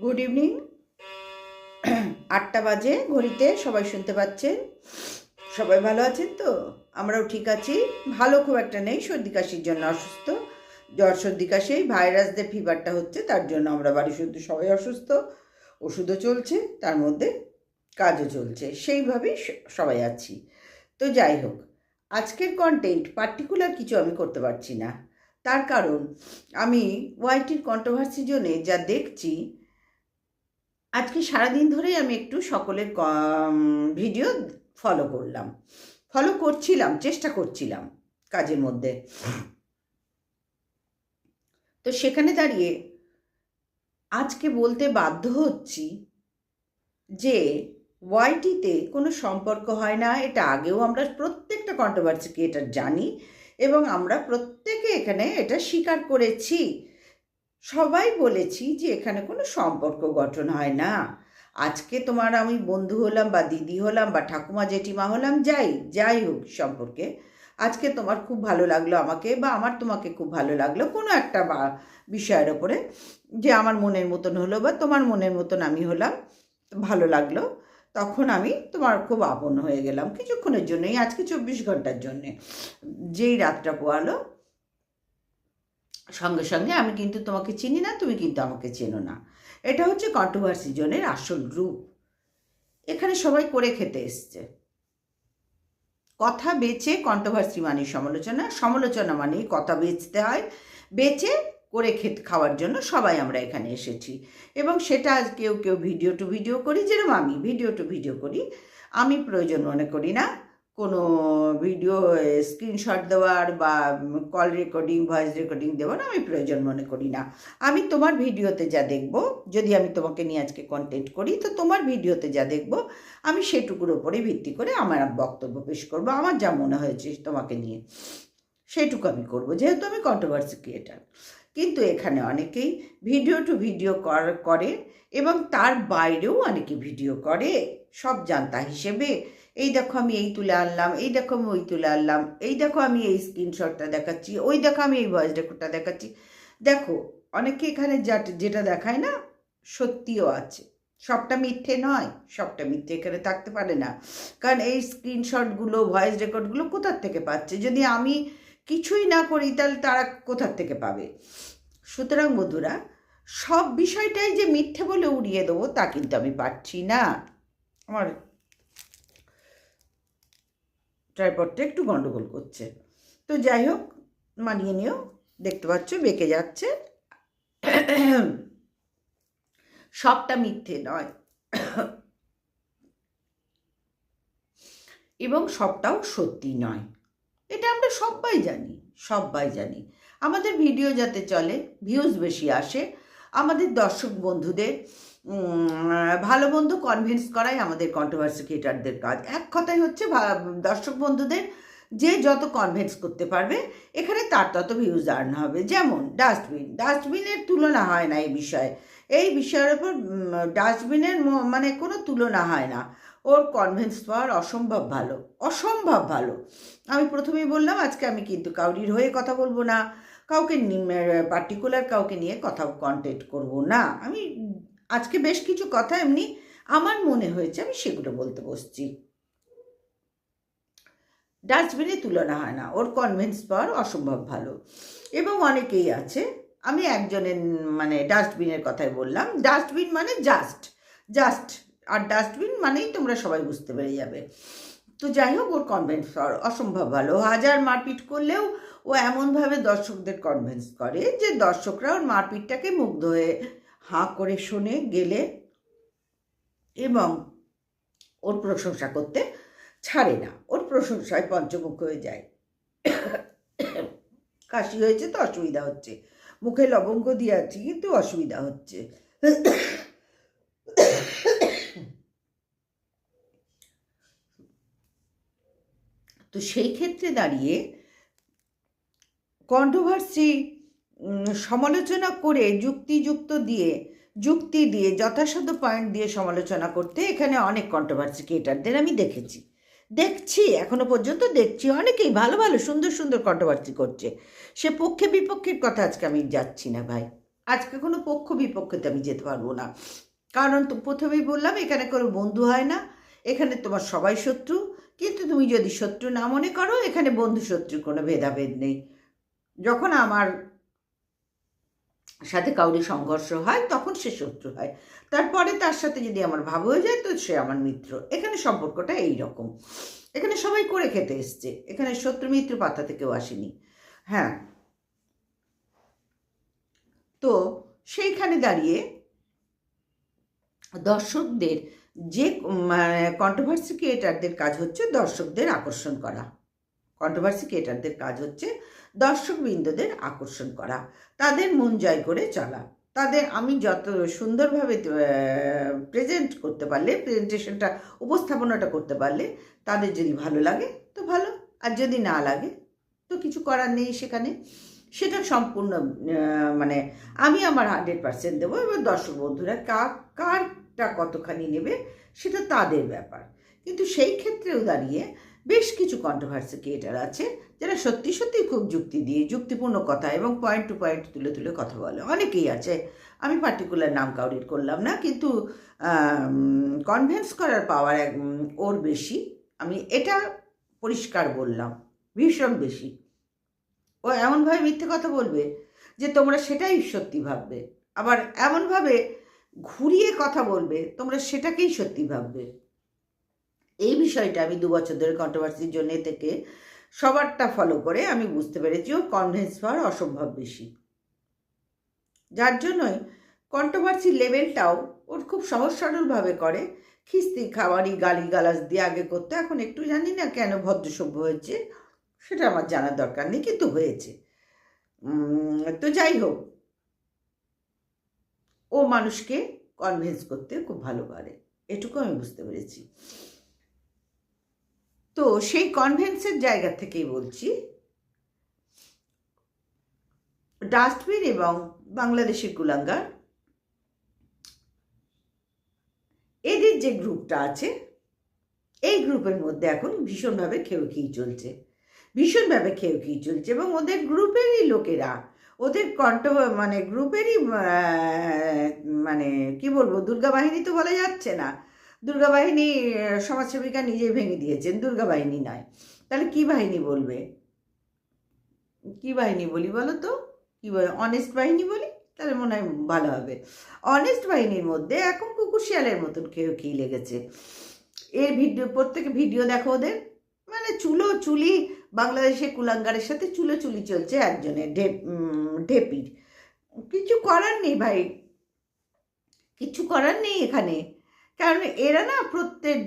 Good evening আটটা বাজে, ঘড়িতে সবাই শুনতে পাচ্ছেন? সবাই ভালো আছেন তো? আমরাও ঠিক আছি। ভালো খুব একটা নেই, সর্দি কাশির জন্য অসুস্থ। জ্বর, সর্দি কাশি, ভাইরাসদের ফিভারটা হচ্ছে, তার জন্য আমরা বাড়ি শুদ্ধ সবাই অসুস্থ। ওষুধও চলছে, তার মধ্যে কাজও চলছে। সেইভাবেই সবাই আছি। তো যাই হোক, আজকের কন্টেন্ট পার্টিকুলার কিছু আমি করতে পারছি না। তার কারণ, আমি ওয়াইটির কন্ট্রোভার্সি জন্যে যা দেখছি আজকে সারাদিন ধরেই আমি একটু সকলের ভিডিও ফলো করলাম। ফলো করছিলাম, চেষ্টা করছিলাম কাজের মধ্যে। তো সেখানে দাঁড়িয়ে আজকে বলতে বাধ্য হচ্ছি যে ওয়াইটিতে কোনো সম্পর্ক হয় না, এটা আগেও আমরা প্রত্যেকটা কন্ট্রোভার্সি এটা জানি এবং আমরা প্রত্যেকে এখানে এটা স্বীকার করেছি। সবাই বলেছি যে এখানে কোনো সম্পর্ক গঠন হয় না। আজকে তোমার আমি বন্ধু হলাম বা দিদি হলাম বা ঠাকুমা, জেঠিমা হলাম, যাই যাই হোক সম্পর্কে। আজকে তোমার খুব ভালো লাগল আমাকে বা আমার তোমাকে খুব ভালো লাগল কোনো একটা বা বিষয়ের ওপরে যে আমার মনের মতন হলো বা তোমার মনের মতন আমি হলাম, ভালো লাগল। তখন আমি তোমার খুব আপন হয়ে গেলাম কিছুক্ষণের জন্যই, আজকে চব্বিশ ঘণ্টার জন্যে। যেই রাতটা পোয়ালো সঙ্গে সঙ্গে আমি কিন্তু তোমাকে চিনি না, তুমি কিন্তু আমাকে চেনো না। এটা হচ্ছে কন্ট্রোভার্সি জোনের আসল রূপ। এখানে সবাই করে খেতে এসছে। কথা বেচে কন্ট্রোভার্সি মানে সমালোচনা সমালোচনা মানে কথা বেচতে হয়, বেচে করে খেত, খাওয়ার জন্য সবাই আমরা এখানে এসেছি। এবং সেটা কেউ কেউ ভিডিও টু ভিডিও করি যেরকম আমি ভিডিও টু ভিডিও করি, আমি প্রয়োজন মনে করি না। কোনো ভিডিও স্ক্রিনশট দেওয়ার বা কল রেকর্ডিং ভয়েস রেকর্ডিং দেওয়ার আমি প্রয়োজন মনে করি না। আমি তোমার ভিডিওতে যা দেখব, যদি আমি তোমাকে নিয়ে আজকে কন্টেন্ট করি, তো তোমার ভিডিওতে যা দেখব, আমি সেটুকুর ওপরে ভিত্তি করে আমার বক্তব্য পেশ করব, আমার যা মনে হয়েছে তোমাকে নিয়ে। সেটুকু আমি করব, যেহেতু আমি কন্ট্রোভার্সি ক্রিয়েটার কিন্তু এখানে অনেকেই ভিডিও টু ভিডিও করে এবং তার বাইরেও অনেকে ভিডিও করে, সব জানতা হিসেবে এই দেখো আমি এই তুলে আনলাম, এই দেখো আমি ওই তুলে আনলাম, এই দেখো আমি এই স্ক্রিনশটটা দেখাচ্ছি, ওই দেখো আমি এই ভয়েস রেকর্ডটা দেখাচ্ছি। দেখো, অনেকে এখানে যা যেটা দেখায় না, সত্যিও আছে। সবটা মিথ্যে নয়, সবটা মিথ্যে এখানে থাকতে পারে না। কারণ এই স্ক্রিনশটগুলো ভয়েস রেকর্ডগুলো কোথার থেকে পাচ্ছে? যদি আমি কিছুই না করি, তাহলে তারা কোথার থেকে পাবে? সুতরাং বন্ধুরা, সব বিষয়টাই যে মিথ্যে বলে উড়িয়ে দেবো, তা কিন্তু আমি পারছি না। আমার ট্রাইপডটা একটু গন্ডগোল করছে। তো যাই হোক, মানিয়ে নিও, দেখতে পাচ্ছ, বেঁকে যাচ্ছে। সবটা মিথ্যে নয়। এবং সবটাও সত্যি নয়। এটা আমরা সবাই জানি সবাই জানি। আমাদের ভিডিও যাতে চলে ভিউজ বেশি আসে, আমাদের দর্শক বন্ধুদের ভালো বন্ধু কনভিন্স করাই আমাদের কন্ট্রোভার্সি ক্রিয়েটারদের কাজ। এক কথাই হচ্ছে দর্শক বন্ধুদের যে যত কনভিন্স করতে পারবে, এখানে তার তত ভিউজ আর্ন হবে। যেমন ডাস্টবিন ডাস্টবিনের তুলনা হয় না এই বিষয়ে। এই বিষয়ের ওপর ডাস্টবিনের মানে কোনো তুলনা হয় না। ওর কনভিন্স পাওয়ার অসম্ভব ভালো। অসম্ভব ভালো। আমি প্রথমেই বললাম, আজকে আমি কিন্তু কাউরির হয়ে কথা বলব না। কাউকে পার্টিকুলার কাউকে নিয়ে কথা কন্টেন্ট করব না। আমি আজকে বেশ কিছু কথা এমনি আমার মনে হয়েছে, আমি সেগুলো বলতে বসছি। ডাস্টবিনে তুলনা হয় না, ওর কনভিন্স পাওয়ার অসম্ভব ভালো। এবং অনেকেই আছে, আমি একজনের মানে ডাস্টবিনের কথাই বললাম। ডাস্টবিন মানে জাস্ট জাস্ট আর ডাস্টবিন মানেই তোমরা সবাই বুঝতে পেরে যাবে। তো যাই হোক, ওর কনভেন্স পাওয়ার অসম্ভব ভালো। হাজার মারপিট করলেও ও এমনভাবে দর্শকদের কনভেন্স করে যে দর্শকরা ওর মারপিটটাকে মুগ্ধ হয়ে হাঁ করে শোনে গেলে এবং ওর প্রশংসা করতে ছাড়ে না। ওর প্রশংসায় পঞ্চমুখ হয়ে যায়। কাশি হয়েছে তো অসুবিধা হচ্ছে। মুখে লবঙ্গ দিয়ে আছি কিন্তু অসুবিধা হচ্ছে। তো সেই ক্ষেত্রে দাঁড়িয়ে কন্ট্রোভার্সি সমালোচনা করে যুক্তিযুক্ত দিয়ে, যুক্তি দিয়ে, যথাসাধ্য পয়েন্ট দিয়ে সমালোচনা করতে এখানে অনেক কন্ট্রোভার্সি ক্রিয়েটারদের আমি দেখেছি। দেখছি, এখনও পর্যন্ত দেখছি। অনেকেই ভালো ভালো, সুন্দর সুন্দর কন্ট্রোভার্সি করছে। সে পক্ষে বিপক্ষের কথা আজকে আমি যাচ্ছি না ভাই। আজকে কোনো পক্ষ বিপক্ষেতে আমি যেতে পারব না। কারণ তো প্রথমেই বললাম, এখানে কোনো বন্ধু হয় না। এখানে তোমার সবাই শত্রু। কিন্তু তুমি যদি শত্রু না মনে করো, এখানে বন্ধু শত্রুর কোনো ভেদাভেদ নেই। যখন আমার সাথে কাউরি সংঘর্ষ হয়, তখন সে শত্রু হয়। তারপরে তার সাথে যদি আমার ভাব হয়ে যায়, তো সে আমার মিত্র। এখানে সম্পর্কটা এই রকম এখানে সবাই করে খেতে এসছে। এখানে শত্রু মিত্র পাতা থেকেও আসেনি। হ্যাঁ। তো সেইখানে দাঁড়িয়ে দর্শকদের যে কন্ট্রোভার্সি ক্রিয়েটারদের কাজ হচ্ছে দর্শকদের আকর্ষণ করা। কন্ট্রোভার্সি ক্রিয়েটারদের কাজ হচ্ছে দর্শকবৃন্দদের আকর্ষণ করা, তাদের মন জয় করে চলা, তাদের আমি যত সুন্দরভাবে প্রেজেন্ট করতে পারলে প্রেজেন্টেশনটা উপস্থাপনাটা করতে পারলে, তাদের যদি ভালো লাগে, তো ভালো, আর যদি না লাগে, তো কিছু করার নেই সেখানে। সেটা সম্পূর্ণ মানে আমি আমার হান্ড্রেড পার্সেন্ট দেবো, এবার দর্শক বন্ধুরা কার কারটা কতখানি নেবে, সেটা তাদের ব্যাপার। কিন্তু সেই ক্ষেত্রেও দাঁড়িয়ে বেশ কিছু কন্ট্রোভার্সি ক্রিয়েটার আছে যারা সত্যি সত্যি খুব যুক্তি দিয়ে যুক্তিপূর্ণ কথা এবং পয়েন্ট টু পয়েন্ট তুলে তুলে কথা বলে। অনেকেই আছে, আমি পার্টিকুলার নাম কাউরির করলাম না, কিন্তু কনভেন্স করার পাওয়ার এক ওর বেশি। আমি এটা পরিষ্কার বললাম, ভীষণ বেশি। ও এমনভাবে মিথ্যে কথা বলবে যে তোমরা সেটাই সত্যি ভাববে। আবার এমনভাবে ঘুরিয়ে কথা বলবে, তোমরা সেটাকেই সত্যি ভাববে। এই বিষয়টা আমি দু বছর ধরে কন্ট্রোভার্সির জন্য থেকে সবারটা ফলো করে আমি বুঝতে পেরেছি ও কনভেন্স হওয়ার অসম্ভব বেশি। যার জন্যই কন্ট্রোভার্সি লেভেলটাও ওর খুব সহজ সরলভাবে করে, খিস্তি খাওয়ারি গালি গালাজ দিয়ে আগে করতে, এখন একটু জানি না কেন ভদ্রসভ্য হয়েছে, সেটা আমার জানার দরকার নেই, কিন্তু হয়েছে। তো যাই হোক, ও মানুষকে কনভিন্স করতে খুব ভালো পারে, এটুকু আমি বুঝতে পেরেছি। তো সেই কনভেন্সের জায়গা থেকেই বলছি। ডাস্টবিন এবং বাংলাদেশের কুলাঙ্গার। এদের যে গ্রুপটা আছে, এই গ্রুপের মধ্যে এখন ভীষণভাবে খেউ খেয়ে চলছে। ভীষণভাবে খেউ খেয়ে চলছে এবং ওদের গ্রুপেরই লোকেরা, ওদের কণ্ঠ মানে গ্রুপেরই মানে কি বলব, দুর্গা বাহিনী তো বলা যাচ্ছে না। দুর্গা বাহিনী সমাজসেবিকা নিজেই ভেঙে দিয়েছেন দুর্গা বাহিনী নয়। তাহলে কি বাহিনী বলবে? কি বাহিনী বলি বলো তো কি বলে? অনেস্ট বাহিনী বলি? তাহলে মনে হয় ভালো হবে। অনেস্ট বাহিনীর মধ্যে এখন কুকুর শিয়ালের মতন কেউ কী লেগেছে? এর ভিডিও, প্রত্যেকে ভিডিও দেখো ওদের। মানে চুলো চুলি বাংলাদেশের কুলাঙ্গারের সাথে চুলো চুলি চলছে একজনের, ঢেপ ঢেপির। কিছু করার নেই ভাই। কিছু করার নেই এখানে। কারণ এরা না প্রত্যেক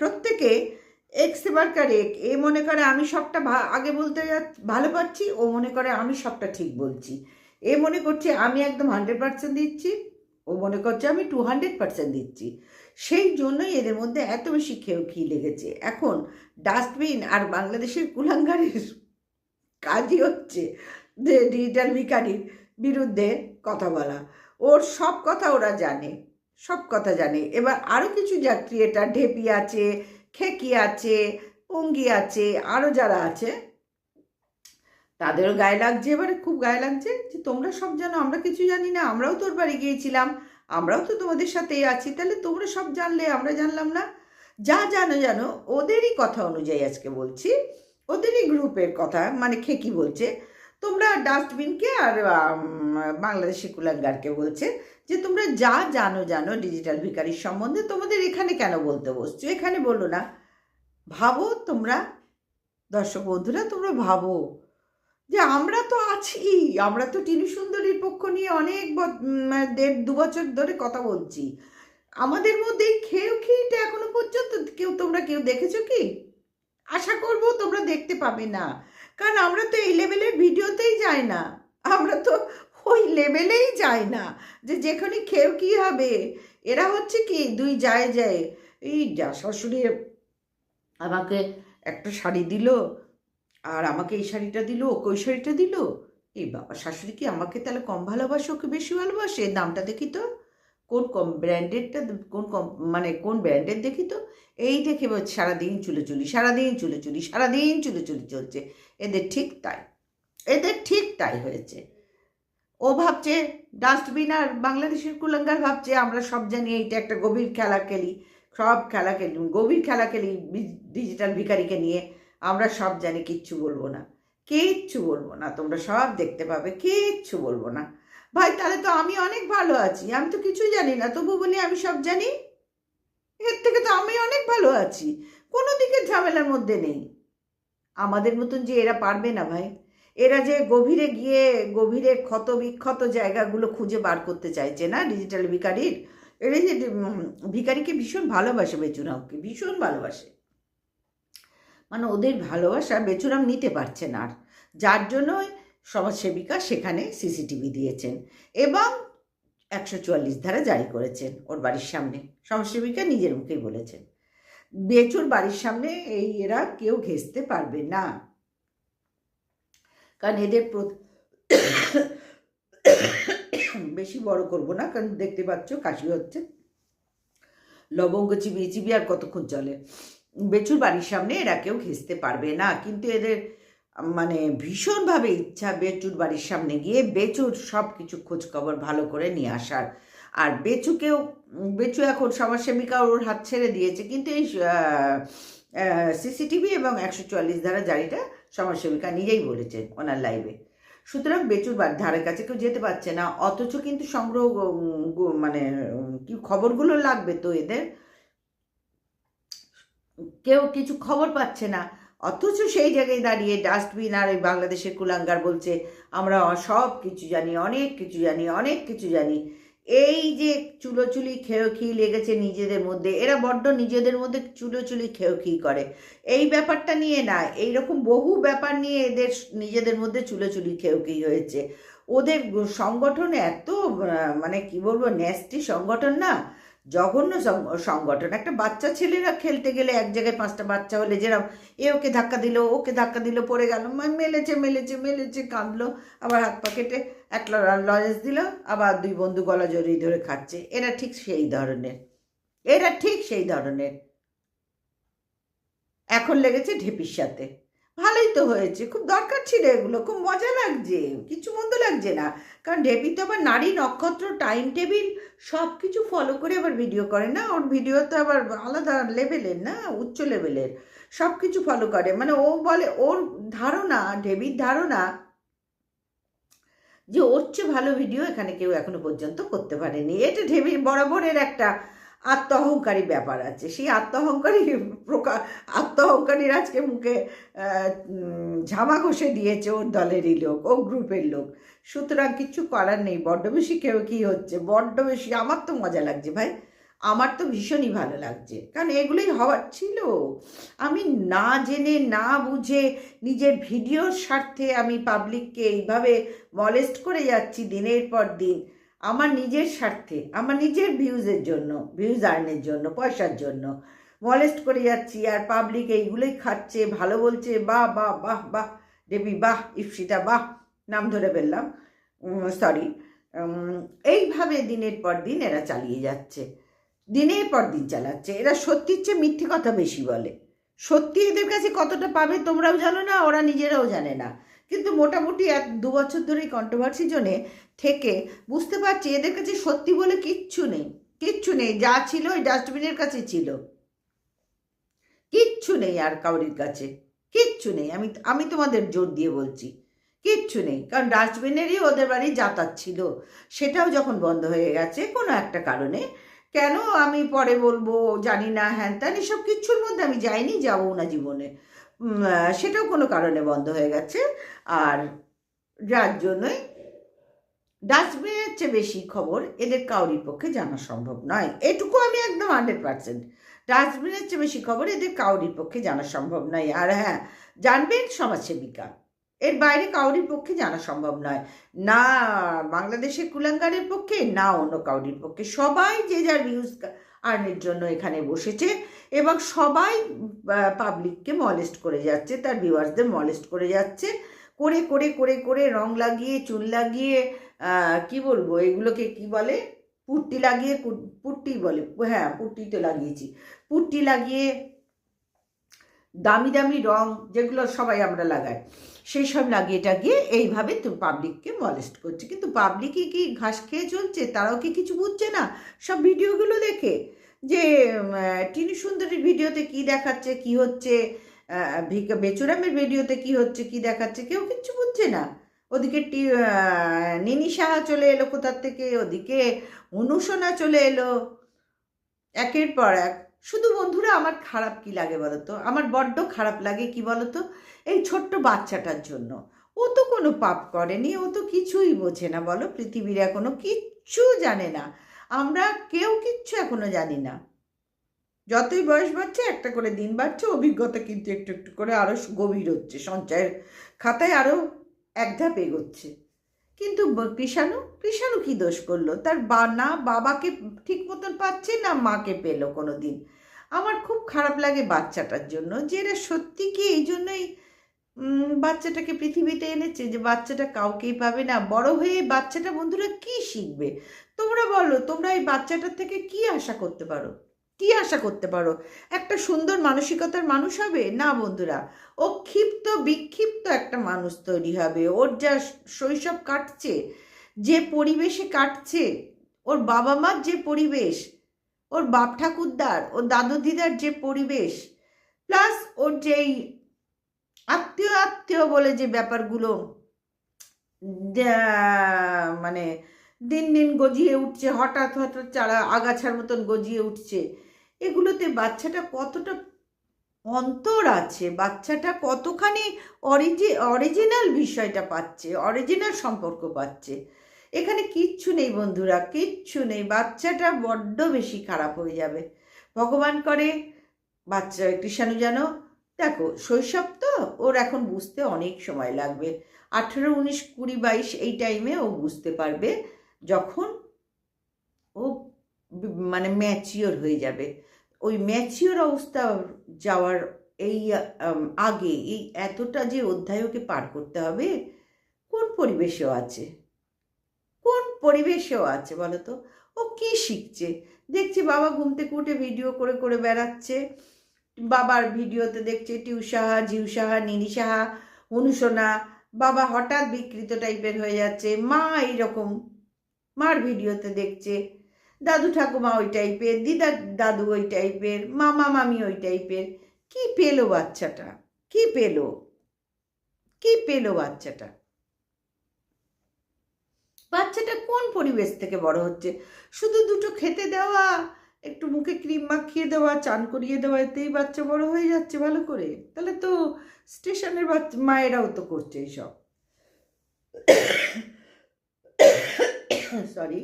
প্রত্যেকে এক্স এবার করে এ মনে করে আমি সবটা আগে বলতে ভালো পারছি, ও মনে করে আমি সবটা ঠিক বলছি। এ মনে করছে আমি একদম হান্ড্রেড পার্সেন্ট দিচ্ছি, ও মনে করছে আমি টু হান্ড্রেড পার্সেন্ট দিচ্ছি। সেই জন্যই এদের মধ্যে এত বেশি খেউ খি লেগেছে। এখন ডাস্টবিন আর বাংলাদেশের কুলাঙ্গারের কাজই হচ্ছে যে ডিজিটাল ভিকারির বিরুদ্ধে কথা বলা। ওর সব কথা ওরা জানে। সব কথা জানে। এবার আরও কিছু যাত্রী, এটা ঢেপি আছে, খেকি আছে, পঙ্গি আছে আরও যারা আছে, তাদেরও গায়ে লাগছে। এবারে খুব গায়ে লাগছে যে তোমরা সব জানো, আমরা কিছু জানি না, আমরাও তোর বাড়ি গিয়েছিলাম, আমরাও তো তোমাদের সাথেই আছি, তাহলে তোমরা সব জানলে, আমরা জানলাম না। যা জানো জানো, ওদেরই কথা অনুযায়ী আজকে বলছি, ওদেরই গ্রুপের কথা মানে খেকি বলছে তোমরা ডাস্টবিনকে আর বাংলাদেশি কুলাঙ্গারকে বলছে যে তোমরা যা জানো জানো ডিজিটাল ভিকারির সম্বন্ধে তোমাদের এখানে কেন বলতে বসছো? এখানে বলো না। ভাবো তোমরা, দর্শক বন্ধুরা, তোমরা ভাবো যে আমরা তো আছি, আমরা তো টিনু সুন্দরীর পক্ষ নিয়ে অনেক দেড় দু বছর ধরে কথা বলছি। আমাদের মধ্যে খেয়েও খেয়েটা এখনও পর্যন্ত, কেউ তোমরা কেউ দেখেছ কি? আশা করব তোমরা দেখতে পাবে না। কারণ আমরা তো এই লেভেলের ভিডিওতেই যাই না। আমরা তো ওই লেভেলেই যাই না যে যেখানে খেয়েও কি হবে। এরা হচ্ছে কি দুই যায় যায়, এই যা শাশুড়ি আমাকে একটা শাড়ি দিল, আর আমাকে এই শাড়িটা দিল, ওকে ওই শাড়িটা দিল। এই বাবা, শাশুড়ি কি আমাকে তাহলে কম ভালোবাসে, ওকে বেশি ভালোবাসে? দামটা দেখি তো। কোন কম ব্র্যান্ডেডটা, কোন কম মানে কোন ব্র্যান্ডের দেখি তো? এই দেখে সারাদিন চুলে চুলি সারাদিন চুলে চুলি সারাদিন চুলে চুলি চলছে। এদের ঠিক তাই এদের ঠিক তাই হয়েছে। ও ভাবছে, ডাস্টবিন আর বাংলাদেশের কুলাঙ্গার ভাবছে, আমরা সব জানি এইটা একটা গভীর খেলা খেলি, সব খেলা খেলি, গভীর খেলা খেলি ডিজিটাল ভিখারিকে নিয়ে, আমরা সব জানি কিচ্ছু বলব না। কিচ্ছু বলব না, তোমরা সব দেখতে পাবে, কিচ্ছু বলব না। ভাই, তাহলে তো আমি অনেক ভালো আছি, আমি তো কিছুই জানি না, তবু বলি আমি সব জানি? এর থেকে তো আমি অনেক ভালো আছি, কোনো দিকে ঝামেলার মধ্যে নেই। আমাদের মতন যে এরা পারবে না ভাই। এরা যে গভীরে গিয়ে গভীরে ক্ষত বিক্ষত জায়গাগুলো খুঁজে বার করতে চাইছে না ডিজিটাল ভিকারির এরা যে উম, ভিখারিকে ভীষণ ভালোবাসে বেচুরামকে ভীষণ ভালোবাসে। মানে ওদের ভালোবাসা বেচুরাম নিতে পারছে না আর। যার জন্য সমাজসেবিকা সেখানে সিসিটিভি দিয়েছেন এবং একশো চুয়াল্লিশ ধারা জারি করেছেন ওর বাড়ির সামনে। সমাজসেবিকা নিজের মুখেই বলেছেন। বেচুর বাড়ির সামনে এই এরা কেউ ঘেঁচতে পারবে না। কারণ এদের বেশি বড় করব না, কারণ দেখতে পাচ্ছ কাশি হচ্ছে। লবঙ্গ চিবিয়ে চিবিয়ে আর কতক্ষণ চলে। বেচুর বাড়ির সামনে এরা কেউ ঘেঁচতে পারবে না, কিন্তু এদের মানে ভীষণভাবে ইচ্ছা বেচুর বাড়ির সামনে গিয়ে বেচুর সব কিছু খোঁজ খবর ভালো করে নিয়ে আসার। আর বেচুকেও, বেচু এখন সমাজসেবিকা ওর হাত ছেড়ে দিয়েছে। কিন্তু এই সিসিটিভি এবং একশো চুয়াল্লিশ ধারা জারিটা সমাজসেবিকা নিজেই বলেছেন ওনার লাইভে। সুতরাং বেচুর বাড়ির ধারে কাছে কেউ যেতে পারছে না, অথচ কিন্তু সংগ্রহ মানে কি খবরগুলো লাগবে তো এদের? কেউ কিছু খবর পাচ্ছে না, অথচ সেই জায়গায় দাঁড়িয়ে ডাস্টবিন আর ওই বাংলাদেশের কুলাঙ্গার বলছে, আমরা সব কিছু জানি, অনেক কিছু জানি, অনেক কিছু জানি। এই যে চুলোচুলি খেয়োখি লেগেছে নিজেদের মধ্যে, এরা বড্ড নিজেদের মধ্যে চুলোচুলি খেয়োখি করে। এই ব্যাপারটা নিয়ে না, এইরকম বহু ব্যাপার নিয়ে এদের নিজেদের মধ্যে চুলোচুলি খেয়োখি হয়েছে। ওদের সংগঠন এত মানে কি বলব ন্যাস্টি সংগঠন না জঘন্য সংগঠন। একটা বাচ্চা ছেলেরা খেলতে গেলে এক জায়গায় পাঁচটা বাচ্চা হলে যেরকম এ ওকে ধাক্কা দিল, ওকে ধাক্কা দিল, পড়ে গেল মেলেছে মেলেছে মেলেছে, কাঁদলো, আবার হাত পা কেটে লজেন্স দিল, আবার দুই বন্ধু গলা জড়িয়ে ধরে খাচ্ছে। এরা ঠিক সেই ধরনের। এরা ঠিক সেই ধরনের। এখন লেগেছে ঢেপির সাথে। তো হয়েছে। খুব দরকার ছিল এগুলো, খুব মজা লাগছে, কিছু মন্দ লাগছে না। কারণ ঢেপি তো আবার নারী নক্ষত্র টাইম টেবিল সব কিছু ফলো করে আবার ভিডিও করে না? ওর ভিডিও তো আবার আলাদা লেভেলের না? উচ্চ লেভেলের সব কিছু ফলো করে। মানে ও বলে, ওর ধারণা ঢেবির ধারণা যে ওর চেয়ে ভালো ভিডিও এখানে কেউ এখনও পর্যন্ত করতে পারেনি। এটা ঢেবির বরাবরের একটা আত্ম অহংকারী ব্যাপার আছে। সেই আত্ম অহংকারী প্রকার আত্ম অহংকারীর আজকে মুখে ঝামা ঘষে দিয়েছে ওর দলেরই লোক, ও গ্রুপের লোক। সুতরাং কিছু করার নেই। বড্ড বেশি কেউ কী হচ্ছে? বড্ড বেশি আমার তো মজা লাগছে ভাই। আমার তো ভীষণই ভালো লাগছে। কারণ এগুলোই হওয়ার ছিল। আমি না জেনে, না বুঝে নিজের ভিডিওর স্বার্থে আমি পাবলিককে এইভাবে মলেস্ট করে যাচ্ছি দিনের পর দিন। আমার নিজের স্বার্থে, আমার নিজের ভিউজের জন্য ভিউজ আর্নের জন্য, পয়সার জন্য মলেস্ট করে যাচ্ছি আর পাবলিক এইগুলোই খাচ্ছে, ভালো বলছে, বাহ বাহ বাহ বাহ, দেবী, বাহ ইপসিতা বাহ, নাম ধরে ফেললাম সরি এইভাবে দিনের পর দিন এরা চালিয়ে যাচ্ছে, দিনের পর দিন চালাচ্ছে, এরা সত্যির চেয়ে মিথ্যে কথা বেশি বলে, সত্যি এদের কাছে কতটা পাবে তোমরাও জানো না, ওরা নিজেরাও জানে না কিন্তু মোটামুটি এক দু বছর ধরে এই কন্ট্রোভার্সি জোনে থেকে বুঝতে পারছি এদের কাছে সত্যি বলে কিচ্ছু নেই। কিচ্ছু নেই, যা ছিল ওই ডাস্টবিনের কাছে ছিল। কিচ্ছু নেই আর কাউরির কাছে। কিচ্ছু নেই, আমি আমি তোমাদের জোর দিয়ে বলছি। কিচ্ছু নেই, কারণ ডাস্টবিনেরই ওদের বাড়ি যাতায়াত ছিল। সেটাও যখন বন্ধ হয়ে গেছে কোনো একটা কারণে। কেন আমি পরে বলব জানি না, হ্যান ত্যান, এসব কিচ্ছুর মধ্যে আমি যাইনি, যাব না জীবনে। সেটাও কোনো কারণে বন্ধ হয়ে গেছে। আর যার জন্যই ডাস্টবিনের চেয়ে বেশি খবর এদের কাউরির পক্ষে জানা সম্ভব নয়। এটুকু আমি একদম হান্ড্রেড পার্সেন্ট। ডাস্টবিনের চেয়ে বেশি খবর এদের কাউরির পক্ষে জানা সম্ভব নয়। আর হ্যাঁ জানবেন সমাজসেবিকা। এর বাইরে কাউরির পক্ষে জানা সম্ভব নয়। না বাংলাদেশের কুলাঙ্গারের পক্ষে, না অন্য কাউরির পক্ষে। সবাই যে যার ভিউজ আর্নের জন্য এখানে বসেছে এবং সবাই পাবলিককে মলেস্ট করে যাচ্ছে, তার ভিউয়ার্সদের মলেস্ট করে যাচ্ছে। করে করে করে করে রং লাগিয়ে, চুল লাগিয়ে কি বলব, এগুলোকে কি বলে? পুট্টি লাগিয়ে পুট্টি বলে হ্যাঁ পুট্টি তো লাগিয়েছি। পুট্টি লাগিয়ে দামি দামি রং যেগুলো সবাই আমরা লাগাই, সেই সব লাগিয়ে টাগিয়ে এইভাবে তো পাবলিককে মলেস্ট করছে। কিন্তু পাবলিকই কি ঘাস খেয়ে চলছে? তারাও কি কিছু বুঝছে না? সব ভিডিওগুলো দেখে। যে টিনু সুন্দরীর ভিডিওতে কি দেখাচ্ছে, কি হচ্ছে ভিকা বেচুরামের ভিডিওতে কি হচ্ছে, কি দেখাচ্ছে কেউ কিচ্ছু বুঝছে না। ওদিকে টি নিনি সাহা চলে এলো কোথার থেকে, ওদিকে অনুসোনা চলে এলো। একের পর এক। শুধু বন্ধুরা, আমার খারাপ কি লাগে বলো তো আমার বড্ড খারাপ লাগে কি বলো তো এই ছোট্ট বাচ্চাটার জন্য। ও তো কোনো পাপ করেনি, ও তো কিছুই বোঝে না বলো, পৃথিবীর এখনও কিচ্ছু জানে না। আমরা কেউ কিচ্ছু এখনও জানি না। যতই বয়স বাড়ছে, একটা করে দিন বাড়ছে, অভিজ্ঞতা কিন্তু একটু একটু করে আরও গভীর হচ্ছে, সঞ্চয়ের খাতায় আরও এক ধাপ এগোচ্ছে। কিন্তু কৃষাণু কৃষাণু কি দোষ করল? তার বা, না বাবাকে ঠিক মতন পাচ্ছে না মাকে পেল কোনো দিন আমার খুব খারাপ লাগে বাচ্চাটার জন্য। যে এরা সত্যি কি এই জন্যই বাচ্চাটাকে পৃথিবীতে এনেছে যে বাচ্চাটা কাউকেই পাবে না। বড় হয়ে বাচ্চাটা বন্ধুরা কি শিখবে? তোমরা বলো, তোমরা এই বাচ্চাটার থেকে কি আশা করতে পারো? কি আশা করতে পারো? একটা সুন্দর মানসিকতার মানুষ হবে? না বন্ধুরা, ও ক্ষিপ্ত বিক্ষিপ্ত একটা মানুষ তৈরি হবে। ওর যা শৈশব কাটছে, যে পরিবেশে কাটছে, ওর বাবা মার যে পরিবেশ, ওর বাপ ঠাকুরদার ওর দাদু দিদার যে পরিবেশ, প্লাস ওর যেই আত্মীয় আত্মীয় বলে যে ব্যাপারগুলো মানে দিন দিন গজিয়ে উঠছে, হঠাৎ হঠাৎ চারা আগাছার মতন গজিয়ে উঠছে, এগুলোতে বাচ্চাটা কতটা অন্তর আছে, বাচ্চাটা কতখানি অরিজি অরিজিনাল বিষয়টা পাচ্ছে অরিজিনাল সম্পর্ক পাচ্ছে। এখানে কিচ্ছু নেই বন্ধুরা, কিচ্ছু নেই, বাচ্চাটা বড্ড বেশি খারাপ হয়ে যাবে। ভগবান করে, বাচ্চা কৃষাণু যেন দেখো, শৈশব তো ওর এখন বুঝতে অনেক সময় লাগবে। আঠেরো, উনিশ, কুড়ি, বাইশ এই টাইমে ও বুঝতে পারবে যখন ও মানে ম্যাচিওর হয়ে যাবে। ওই ম্যাচিওর অবস্থা যাওয়ার এই আগে এই এতটা যে অধ্যায় ওকে পার করতে হবে, কোন পরিবেশেও আছে? কোন পরিবেশেও আছে বলো তো? ও কি শিখছে? দেখছি বাবা ঘুম থেকে উঠে ভিডিও করে করে বেড়াচ্ছে। বাবার ভিডিওতে দেখছে টিউ সাহা জিউ সাহা বাবা হঠাৎ বিকৃত টাইপের হয়ে যাচ্ছে। মা এইরকম। মার ভিডিওতে দেখছে। দাদু ঠাকুমা ওই টাইপের, দিদা দাদু ওই টাইপের, মামা মামি ওই টাইপের। কি পেল বাচ্চাটা? কি পেল? কি পেল বাচ্চাটা? বাচ্চাটা কোন পরিবেশ থেকে বড় হচ্ছে? শুধু দুটো খেতে দেওয়া? একটু মুখে ক্রিম মাখিয়ে দেওয়া, চান করিয়ে দেওয়া, এতেই বাচ্চা বড় হয়ে যাচ্ছে ভালো করে। তাহলে তো স্টেশনের বাচ্চা, মায়েরাও তো করছে এইসব। সরি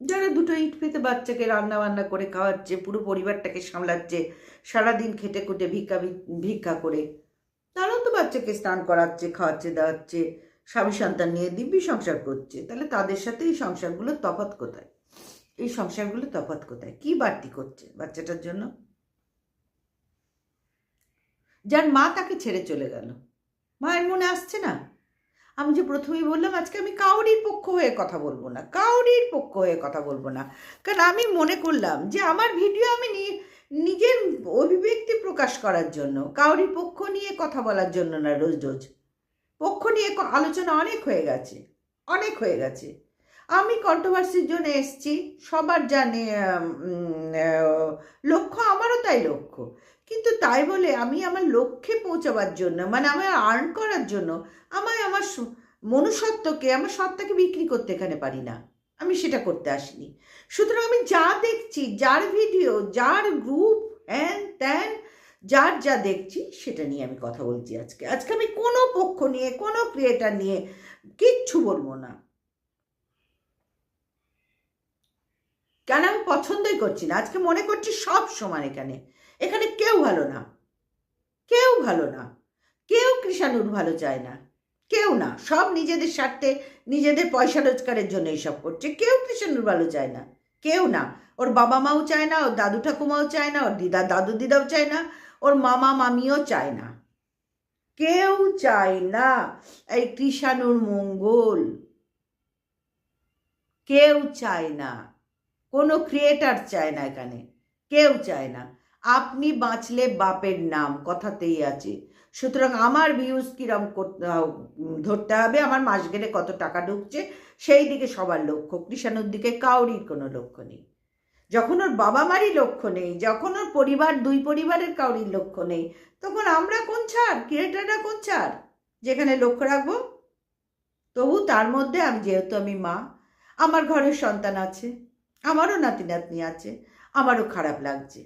যারা দুটো ইট পেতে বাচ্চাকে রান্না বান্না করে খাওয়াচ্ছে, পুরো পরিবারটাকে সামলাচ্ছে, সারাদিন খেটে খুটে ভিক্ষা ভিক্ষা করে, তারাও তো বাচ্চাকে স্নান করাচ্ছে, খাওয়াচ্ছে, দাওয়াচ্ছে, স্বামী সন্তান নিয়ে দিব্যি সংসার করছে। তাহলে তাদের সাথে এই সংসারগুলো তফাৎ কোথায়? এই সংসারগুলো তফাৎ কোথায়? কি বাড়তি করছে বাচ্চাটার জন্য? যার মা তাকে ছেড়ে চলে গেল। মায়ের মনে আসছে না? আমি যে প্রথমেই বললাম, আজকে আমি কাউরির পক্ষ হয়ে কথা বলব না, কাউরির পক্ষ হয়ে কথা বলব না। কারণ আমি মনে করলাম যে আমার ভিডিও আমি নিজের অভিব্যক্তি প্রকাশ করার জন্য, কাউরির পক্ষ নিয়ে কথা বলার জন্য না রোজ রোজ। পক্ষ নিয়ে আলোচনা অনেক হয়ে গেছে, অনেক হয়ে গেছে। আমি কন্ট্রোভার্সির জন্য এসছি, সবার জানে লক্ষ্য আমারও তাই লক্ষ্য। কিন্তু তাই বলে আমি আমার লক্ষ্যে পৌঁছাবার জন্য মানে আমার আর্ন করার জন্য, আমায় আমার মনুষ্যত্বকে, আমার সত্তাকে বিক্রি করতে এখানে পারি না। আমি সেটা করতে আসিনি। সুতরাং আমি যা দেখছি, যার ভিডিও যার গ্রুপ হ্যান ত্যান যার যা দেখছি, সেটা নিয়ে আমি কথা বলছি আজকে। আজকে আমি কোনো পক্ষ নিয়ে, কোনো ক্রিয়েটার নিয়ে কিচ্ছু বলব না। কেন আমি পছন্দই করছি না? আজকে মনে করছি সব সমান এখানে। এখানে কেউ ভালো না। কেউ ভালো না। কেউ কৃষাণুর ভালো চায় না। কেউ না। সব নিজেদের স্বার্থে, নিজেদের পয়সা রোজগারের জন্য এইসব করছে। কেউ কৃষাণুর ভালো চায় না। কেউ না। ওর বাবা মাও চায় না, ওর দাদু ঠাকুমাও চায় না, ওর দিদা, দাদু দিদাও চায় না, ওর মামা, মামিও চায় না। কেউ চায় না এই কৃষাণুর মঙ্গল। কেউ চায় না। কোনো ক্রিয়েটার চায় না এখানে, কেউ চায় না। আপনি বাঁচলে বাপের নাম, কথাতেই আছে। সুতরাং আমার ভিউজ কিরম ধরতে হবে, আমার মাস গেলে কত টাকা ঢুকছে, সেই দিকে সবার লক্ষ্য। কৃষাণুর দিকে কাউরির কোনো লক্ষ্য নেই। যখন ওর বাবা মারই লক্ষ্য নেই, যখন ওর পরিবার, দুই পরিবারের কাউরির লক্ষ্য নেই, তখন আমরা কোন ছাড়? ক্রিয়েটাররা কোন ছাড়? যেখানে লক্ষ্য রাখব? তবু তার মধ্যে আমি, যেহেতু আমি মা, আমার ঘরের সন্তান আছে। আমারও নাতি নাতনি আছে, আমারও খারাপ লাগছে।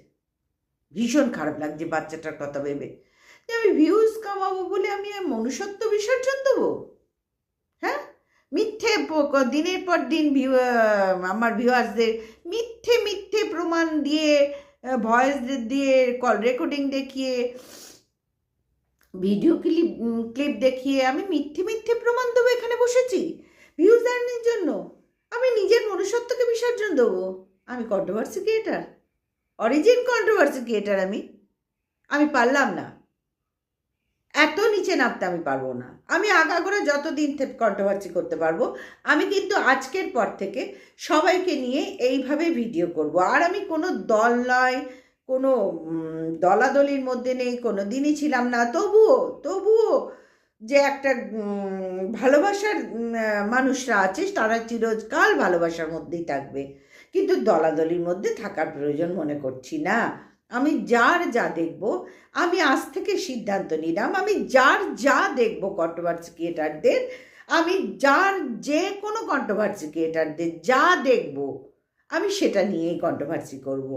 ভীষণ খারাপ লাগছে বাচ্চাটার কথা ভেবে। যে আমি ভিউজ কামাবো বলে আমি মনুষ্যত্ব বিসর্জন দেবো? হ্যাঁ? মিথ্যে দিনের পর দিন আমার ভিউয়ার্সদের মিথ্যে মিথ্যে প্রমাণ দিয়ে ভয়েস দিয়ে কল রেকর্ডিং দেখিয়ে ভিডিও ক্লিপ ক্লিপ দেখিয়ে আমি মিথ্যে মিথ্যে প্রমাণ দেবো এখানে বসেছি। ভিউজ আর্নের জন্য। আমি নিজের মনুষ্যত্বকে বিসর্জন দেবো। আমি controversy creator origin controversy creator আমি। আমি পারলাম না। এত নিচে নামতে আমি পারব না। আমি আগাগোড়া যতদিন কন্ট্রোভার্সি করতে পারব, আমি কিন্তু আজকের পর থেকে সবাইকে নিয়ে এইভাবে ভিডিও করব। আর আমি কোনো দল নয়, কোনো দলাদলির মধ্যে নেই, কোনো দিনই ছিলাম না। তবুও তবুও যে একটা ভালোবাসার মানুষরা আছে, তারা চিরকাল ভালোবাসার মধ্যেই থাকবে। কিন্তু দলাদলির মধ্যে থাকার প্রয়োজন মনে করছি না। আমি যার যা দেখব, আমি আজ থেকে সিদ্ধান্ত নিলাম, আমি যার যা দেখব কন্ট্রোভার্সি ক্রিয়েটারদের আমি যার যে কোনো কন্ট্রোভার্সি ক্রিয়েটারদের যা দেখব, আমি সেটা নিয়েই কন্ট্রোভার্সি করব।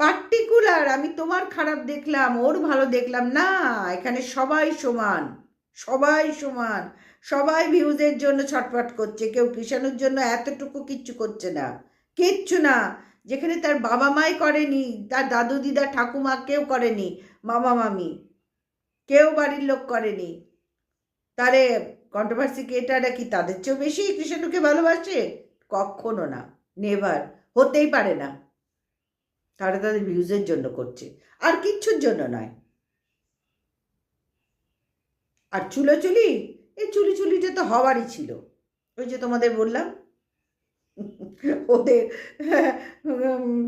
পার্টিকুলার আমি তোমার খারাপ দেখলাম, ওর ভালো দেখলাম, না, এখানে সবাই সমান। সবাই সমান। সবাই ভিউজের জন্য ছটফট করছে। কেউ কৃষাণুর জন্য এতটুকু কিচ্ছু করছে না। কিচ্ছু না। যেখানে তার বাবা মাই করেনি, তার দাদু দিদা ঠাকুমা কেউ করেনি, মামা মামি। কেউ বাড়ির লোক করেনি। তারে কন্ট্রোভার্সি ক্রিয়েটাররা কি তাদের চেয়েও বেশি কৃষ্ণকে ভালোবাসে? কখনো না। নেভার হতেই পারে না। তারা তাদের ভিউজের জন্য করছে। আর কিচ্ছুর জন্য নয়। আর চুলো চুলি এই চুলি চুলিটা তো হওয়ারই ছিল। ওই যে তোমাদের বললাম, ওদের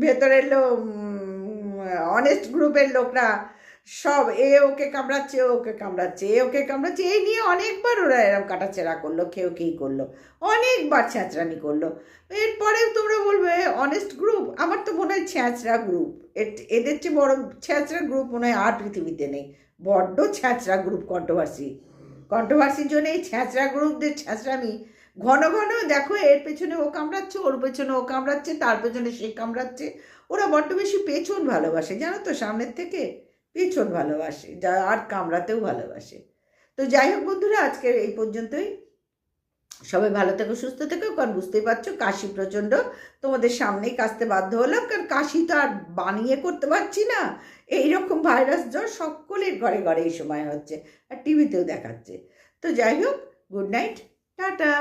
ভেতরের লোক অনেস্ট গ্রুপের লোকরা সব এ ওকে কামড়াচ্ছে ওকে কামড়াচ্ছে, এ ওকে কামড়াচ্ছে এই নিয়ে অনেকবার ওরা এরকম কাটাছেড়া করল কেউ কেই করল, অনেকবার ছ্যাঁচড়ানি করল। এরপরে তোমরা বলবে অনেস্ট গ্রুপ আমার তো মনে হয় ছ্যাঁচড়া গ্রুপ এদের চেয়ে বড় ছ্যাঁচড়া গ্রুপ মনে হয় আর পৃথিবীতে নেই। বড্ড ছ্যাঁচড়া গ্রুপ কন্ট্রোভার্সি কন্ট্রোভার্সির জন্য এই ছ্যাঁচড়া গ্রুপদের ছ্যাঁচড়ামি ঘন ঘন দেখো, এর পেছনে ও কামড়াচ্ছে, ওর পেছনে ও কামড়াচ্ছে, তার পেছনে সে কামড়াচ্ছে। ওরা বড্ড বেশি পেছন ভালোবাসে, জানো তো, সামনের থেকে? পেছন ভালোবাসে, যা আর কামড়াতেও ভালোবাসে। তো যাই হোক বন্ধুরা আজকে এই পর্যন্তই। সবাই ভালো থেকো, সুস্থ থেকো, কারণ বুঝতেই পারছ কাশি প্রচণ্ড। তোমাদের সামনেই কাশতে বাধ্য হলাম, কারণ কাশি তো আর বানিয়ে করতে পারছি না। এইরকম ভাইরাস জ্বর সকলের ঘরে ঘরে এই সময় হচ্ছে, আর টিভিতেও দেখাচ্ছে। তো যাই হোক, গুড নাইট, টাটা।